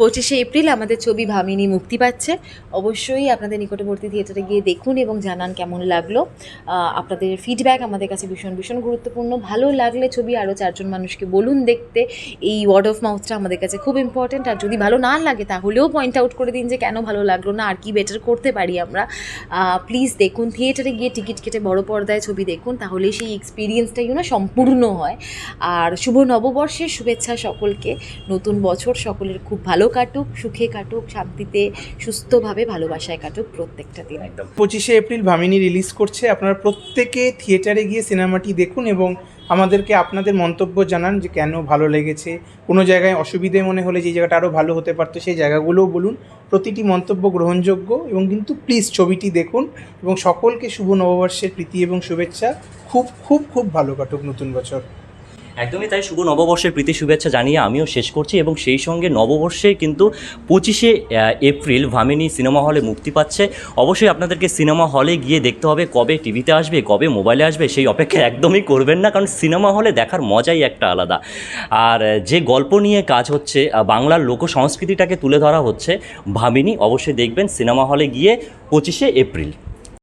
পঁচিশে এপ্রিল আমাদের ছবি ভামিনী মুক্তি পাচ্ছে। অবশ্যই আপনাদের নিকটবর্তী থিয়েটারে গিয়ে দেখুন এবং জানান কেমন লাগল। আপনাদের ফিডব্যাক আমাদের কাছে ভীষণ ভীষণ গুরুত্বপূর্ণ। ভালো লাগলে ছবি আরও চারজন মানুষকে বলুন দেখতে। এই ওয়ার্ড অফ মাউথটা আমাদের কাছে খুব ইম্পর্টেন্ট আর যদি ভালো না লাগে, তাহলেও পয়েন্ট আউট করে দিন যে কেন ভালো লাগল না, আর কি বেটার করতে পারি আমরা। প্লিজ দেখুন, থিয়েটারে গিয়ে টিকিট কেটে বড় পর্দায় ছবি দেখুন, তাহলে সেই এক্সপিরিয়েন্সটাই না সম্পূর্ণ হয়। আর শুভ নববর্ষের শুভেচ্ছা সকলকে। নতুন বছর সকলের খুব ভালো কাটুক, সুখে কাটুক, শান্তিতে, সুস্থভাবে ভালোবাসায় কাটুক প্রত্যেকটা দিন। একদম। পঁচিশে এপ্রিল ভামিনী রিলিজ করছে। আপনারা প্রত্যেকে থিয়েটারে গিয়ে সিনেমাটি দেখুন এবং আমাদেরকে আপনাদের মন্তব্য জানান যে কেন ভালো লেগেছে। কোনো জায়গায় অসুবিধে মনে হলে যে জায়গাটা আরও ভালো হতে পারতো সেই জায়গাগুলোও বলুন। প্রতিটি মন্তব্য গ্রহণযোগ্য এবং কিন্তু প্লিজ ছবিটি দেখুন এবং সকলকে শুভ নববর্ষের প্রীতি এবং শুভেচ্ছা। খুব খুব খুব ভালো কাটুক নতুন বছর। একদমই তাই। শুভ নববর্ষের প্রীতি শুভেচ্ছা জানিয়ে আমিও শেষ করছি এবং সেই সঙ্গে নববর্ষে কিন্তু পঁচিশে এপ্রিল ভামিনী সিনেমা হলে মুক্তি পাচ্ছে। অবশ্যই আপনাদেরকে সিনেমা হলে গিয়ে দেখতে হবে কবে টিভিতে আসবে, কবে মোবাইলে আসবে, সেই অপেক্ষা একদমই করবেন না, কারণ সিনেমা হলে দেখার মজাই একটা আলাদা। আর যে গল্প নিয়ে কাজ হচ্ছে বাংলার লোক সংস্কৃতিটাকে তুলে ধরা হচ্ছে ভামিনী, অবশ্যই দেখবেন সিনেমা হলে গিয়ে পঁচিশে এপ্রিল।